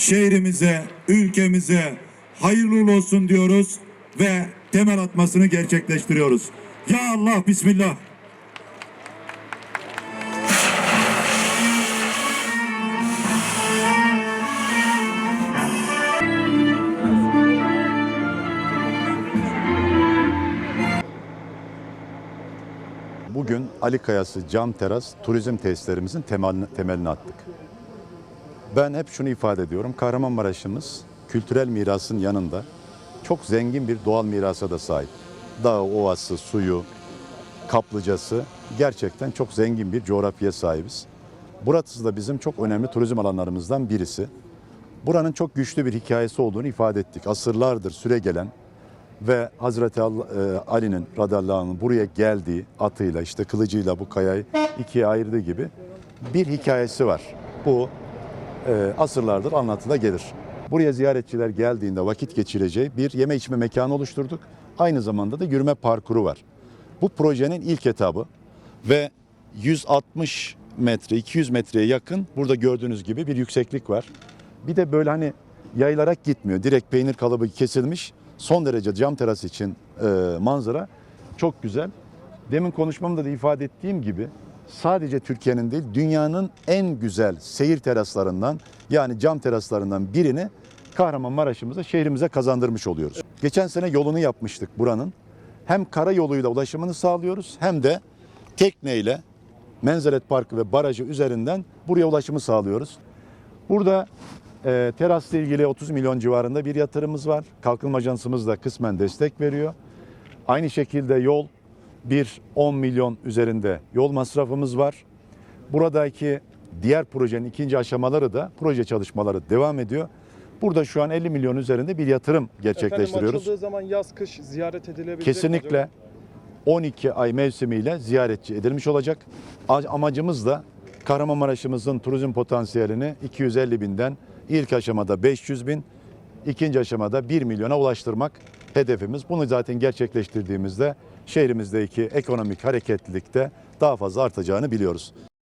şehrimize, ülkemize hayırlı olsun diyoruz ve temel atmasını gerçekleştiriyoruz. Ya Allah Bismillah. Bugün Ali Kayası Cam Teras turizm tesislerimizin temelini, temelini attık. Ben hep şunu ifade ediyorum. Kahramanmaraş'ımız kültürel mirasın yanında çok zengin bir doğal mirasa da sahip. Dağı, ovası, suyu, kaplıcası gerçekten çok zengin bir coğrafyaya sahibiz. Burası da bizim çok önemli turizm alanlarımızdan birisi. Buranın çok güçlü bir hikayesi olduğunu ifade ettik. Asırlardır süre gelen ve Hazreti e, Ali'nin radıyallahu buraya geldiği atıyla işte kılıcıyla bu kayayı ikiye ayırdığı gibi bir hikayesi var. Bu asırlardır anlatıla gelir. Buraya ziyaretçiler geldiğinde vakit geçireceği bir yeme içme mekanı oluşturduk. Aynı zamanda da yürüme parkuru var. Bu projenin ilk etabı ve 160 metre, 200 metreye yakın burada gördüğünüz gibi bir yükseklik var. Bir de böyle hani yayılarak gitmiyor. Direkt peynir kalıbı kesilmiş. Son derece cam teras için e, manzara çok güzel. Demin konuşmamda da ifade ettiğim gibi sadece Türkiye'nin değil dünyanın en güzel seyir teraslarından yani cam teraslarından birini Kahramanmaraş'ımıza şehrimize kazandırmış oluyoruz. Geçen sene yolunu yapmıştık buranın. Hem kara yoluyla ulaşımını sağlıyoruz hem de tekneyle Menzeret Parkı ve barajı üzerinden buraya ulaşımı sağlıyoruz. Burada e, terasla ilgili 30 milyon civarında bir yatırımımız var. Kalkınma Ajansımız da kısmen destek veriyor. Aynı şekilde yol bir 10 milyon üzerinde yol masrafımız var. Buradaki diğer projenin ikinci aşamaları da proje çalışmaları devam ediyor. Burada şu an 50 milyon üzerinde bir yatırım gerçekleştiriyoruz. Efendim açıldığı zaman yaz kış ziyaret edilebilir mi Kesinlikle acaba? 12 ay mevsimiyle ziyaretçi edilmiş olacak. Amacımız da Kahramanmaraş'ımızın turizm potansiyelini 250 binden ilk aşamada 500 bin, ikinci aşamada 1 milyona ulaştırmak hedefimiz. Bunu zaten gerçekleştirdiğimizde şehrimizdeki ekonomik hareketlilikte daha fazla artacağını biliyoruz.